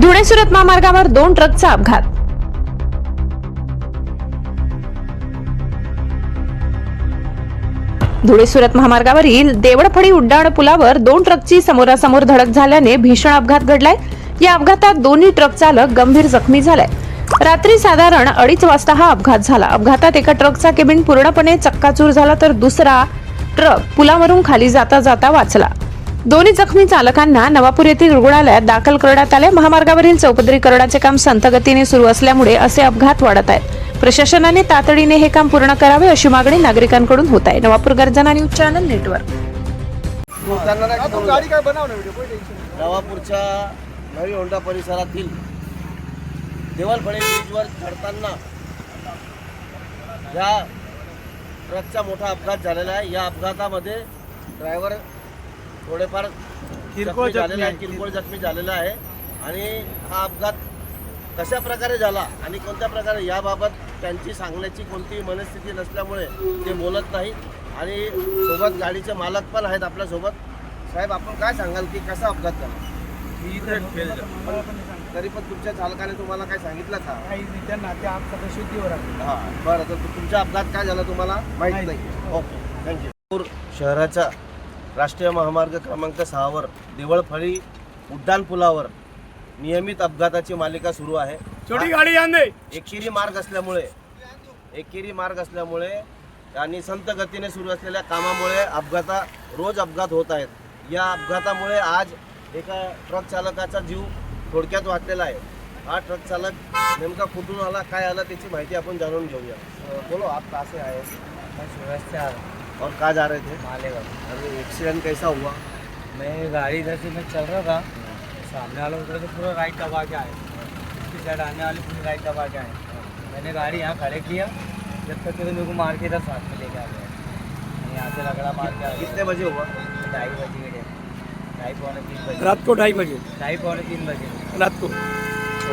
धुळे सुरत महामार्गावर दोन ट्रकचा अपघात. धुळे सुरत महामार्गावरील देवडफळी उड्डाण पुलावर दोन ट्रकची समोरासमोर धडक झाल्याने भीषण अपघात घडलाय. या अपघातात दोन्ही ट्रक चालक गंभीर जखमी झालाय रात्री साधारण अडीच वाजता हा अपघात झाला. अपघातात एका ट्रकचा केबिन पूर्णपणे चक्काचूर झाला तर दुसरा ट्रक पुलावरून खाली जाता जाता वाचला. दोन्ही जखमी चालकांना नवापूर येथील रुग्णालयात दाखल करण्यात आले. महामार्गावरील चौपदरीकरणाचे काम संथगतीने सुरू असल्यामुळे असे अपघात वाढत आहेत. प्रशासनाने तातडीने हे काम पूर्ण करावे अशी मागणी नागरिकांकडून होत आहे. नवापूर गर्जना न्यूज चॅनल नेटवर्क. नवापूरच्या नवी होंडा परिसरातील देवलफळे ब्रिजवर चढताना या ट्रकचा मोठा अपघात झालेला आहे. या अपघातामध्ये ड्रायव्हर थोडेफार किरकोळ झालेला आहे. किरकोळ जखमी झालेला आहे. आणि हा अपघात कशा प्रकारे झाला आणि कोणत्या प्रकारे याबाबत त्यांची सांगण्याची कोणतीही मनस्थिती नसल्यामुळे ते बोलत नाही आणि सोबत गाडीचे मालक पण आहेत आपल्यासोबत. साहेब आपण काय सांगाल की कसा अपघात झाला? तरी पण तुमच्या चालकाने तुम्हाला काय सांगितलं का? हा बरं. तर तुमचा अपघात काय झाला तुम्हाला? माहीत नाही. Okay thank you. शहराच्या राष्ट्रीय महामार्ग क्रमांक सहावर देवळफळी उड्डाण पुलावर नियमित अपघाताची मालिका सुरू आहे. छोटी गाडी एकेरी मार्ग असल्यामुळे एकेरी मार्ग असल्यामुळे आणि संत गतीने सुरू असलेल्या कामामुळे अपघाता रोज अपघात होत आहेत. या अपघातामुळे आज एका ट्रक चालकाचा जीव थोडक्यात वाचलेला आहे. हा ट्रक चालक नेमका कुठून आला काय आला त्याची माहिती आपण जाणून घेऊया. बोलो आप कहाँ से हूँ और कहाँ जा रहे थे? मालेगांव। अरे एक्सीडेंट कैसा हुआ? मैं गाड़ी इधर से मैं चल रहा था। सामने वाला उधर से पूरा राइट दबा के आए उसकी साइड आने वाली पूरी राइट दबा के आए मैंने गाड़ी यहाँ खड़े किया। जब तक कि तो मेरे को मार के इधर साथ में लेके आ गया। मैं यहाँ से रगड़ा मार के आ गया। कितने बजे हुआ? ढाई बजे ढाई पौने तीन बजे। रात को ढाई बजे? ढाई पौने तीन बजे। रात को?